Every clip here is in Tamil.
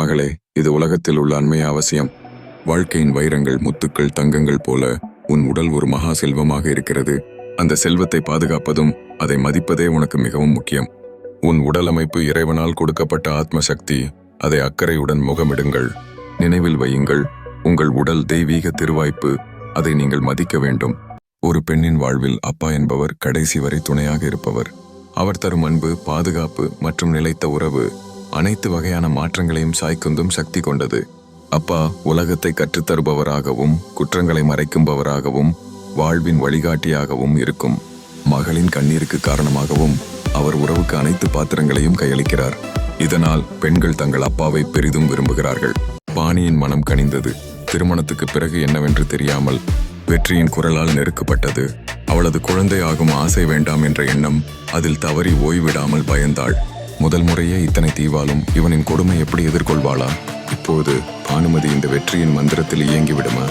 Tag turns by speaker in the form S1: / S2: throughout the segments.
S1: மகளே இது உலகத்தில் உள்ள அண்மைய அவசியம். வாழ்க்கையின் வைரங்கள் முத்துக்கள் தங்கங்கள் போல உன் உடல் ஒரு மகா செல்வமாக இருக்கிறது. அந்த செல்வத்தை பாதுகாப்பதும் அதை மதிப்பதே உனக்கு மிகவும் முக்கியம். உன் உடல் அமைப்பு இறைவனால் கொடுக்கப்பட்ட ஆத்ம சக்தி அதை அக்கறையுடன் முகமிடுங்கள். நினைவில் வையுங்கள் உங்கள் உடல் தெய்வீக திருவாய்ப்பு அதை நீங்கள் மதிக்க வேண்டும். ஒரு பெண்ணின் வாழ்வில் அப்பா என்பவர் கடைசி வரை துணையாக இருப்பவர். அவர் தரும் அன்பு பாதுகாப்பு மற்றும் நிலைத்த உறவு அனைத்து வகையான மாற்றங்களையும் சாய்க்குந்தும் சக்தி கொண்டது. அப்பா உலகத்தை கற்றுத்தருபவராகவும் குற்றங்களை மறைக்கும்பவராகவும் வாழ்வின் வழிகாட்டியாகவும் இருக்கும். மகளின் கண்ணீருக்கு காரணமாகவும் அவர் உறவுக்கு அனைத்து பாத்திரங்களையும் கையளிக்கிறார். இதனால் பெண்கள் தங்கள் அப்பாவை பெரிதும் விரும்புகிறார்கள். பாணியின் மனம் கனிந்தது. திருமணத்துக்கு பிறகு என்னவென்று தெரியாமல் வெற்றியின் குரலால் நெருக்கப்பட்டது. அவளது குழந்தை ஆகும் ஆசை வேண்டாம் என்ற எண்ணம் அதில் தவறி ஓய்விடாமல் பயந்தாள். முதல் முறையே இத்தனை தீவாலும் இவனின் கொடுமை எப்படி எதிர்கொள்வாளா? இப்போது பானுமதி இந்த வெற்றியின் மந்திரத்தில் இயங்கிவிடுமா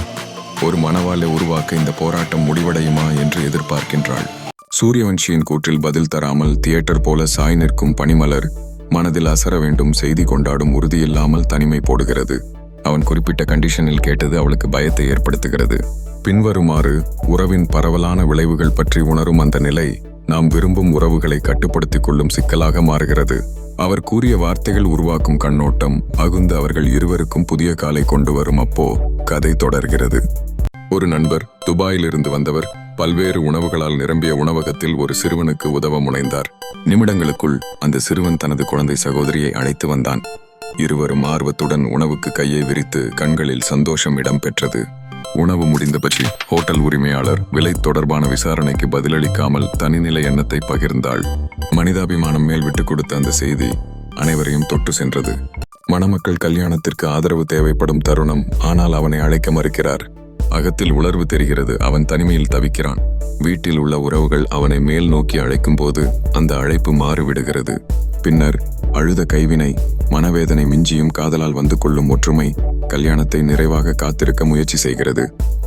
S1: ஒரு மணவாளை உருவாக்க இந்த போராட்டம் முடிவடையுமா என்று எதிர்பார்க்கின்றாள். சூரியவன்ஷியின் கூற்றில் பதில் தராமல் தியேட்டர் போல சாய் நிற்கும் பனிமலர் மனதில் அசர வேண்டும் செய்தி கொண்டாடும் உறுதியில்லாமல் தனிமை போடுகிறது. அவன் குறிப்பிட்ட கண்டிஷனில் கேட்டது அவளுக்கு பயத்தை ஏற்படுத்துகிறது. பின்வருமாறு உறவின் பரவலான விளைவுகள் பற்றி உணரும் அந்த நிலை நாம் விரும்பும் உறவுகளை கட்டுப்படுத்திக் கொள்ளும் சிக்கலாக மாறுகிறது. அவர் கூறிய வார்த்தைகள் உருவாக்கும் கண்ணோட்டம் அகுந்து அவர்கள் இருவருக்கும் புதிய காலை கொண்டு வரும் அப்போ கதை தொடர்கிறது. ஒரு நண்பர் துபாயிலிருந்து வந்தவர் பல்வேறு உணவுகளால் நிரம்பிய உணவகத்தில் ஒரு சிறுவனுக்கு உதவ முனைந்தார். நிமிடங்களுக்குள் அந்த சிறுவன் தனது குழந்தை சகோதரியை அழைத்து வந்தான். இருவரும் ஆர்வத்துடன் உணவுக்கு கையை விரித்து கண்களில் சந்தோஷம் இடம்பெற்றது. உணவு முடிந்த பற்றி ஹோட்டல் உரிமையாளர் விலை தொடர்பான விசாரணைக்கு பதிலளிக்காமல் தனிநிலை எண்ணத்தை பகிர்ந்தாள். மனிதாபிமானம் மேல் விட்டு கொடுத்த அந்த செய்தி அனைவரையும் தொட்டு சென்றது. மணமக்கள் கல்யாணத்திற்கு ஆதரவு தேவைப்படும் தருணம் ஆனால் அவனை அழைக்க மறுக்கிறார். அகத்தில் உணர்வு தெரிகிறது அவன் தனிமையில் தவிக்கிறான். வீட்டில் உள்ள உறவுகள் அவனை மேல் நோக்கி அழைக்கும் போது அந்த அழைப்பு மாறிவிடுகிறது. பின்னர் அழுத கைவினை மனவேதனை மிஞ்சியும் காதலால் வந்து கொள்ளும் ஒற்றுமை கல்யாணத்தை நிறைவாக காத்திருக்க முயற்சி செய்கிறது.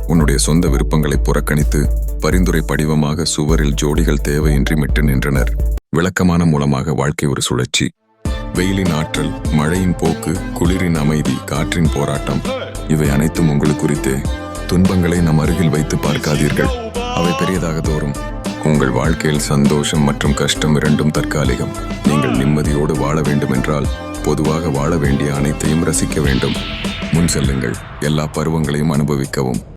S1: உன்னுடைய சொந்த விருப்பங்களை புறக்கணித்து பரிந்துரை படிவமாக சுவரில் ஜோடிகள் தேவையின்றி மிட்டு நின்றனர். விளக்கமான மூலமாக வாழ்க்கை ஒரு சுழற்சி. வெயிலின் ஆற்றல் மழையின் போக்கு குளிரின் அமைதி காற்றின் போராட்டம் இவை அனைத்தும் உங்களுக்கு குறித்தே. துன்பங்களை நம் அருகில் வைத்து பார்க்காதீர்கள். அவை பெரியதாக தோறும். உங்கள் வாழ்க்கையில் சந்தோஷம் மற்றும் கஷ்டம் இரண்டும் தற்காலிகம். நீங்கள் நிம்மதியோடு வாழ வேண்டுமென்றால் பொதுவாக வாழ வேண்டிய அனைத்தையும் ரசிக்க வேண்டும். முன் செல்லுங்கள். எல்லா பருவங்களையும் அனுபவிக்கவும்.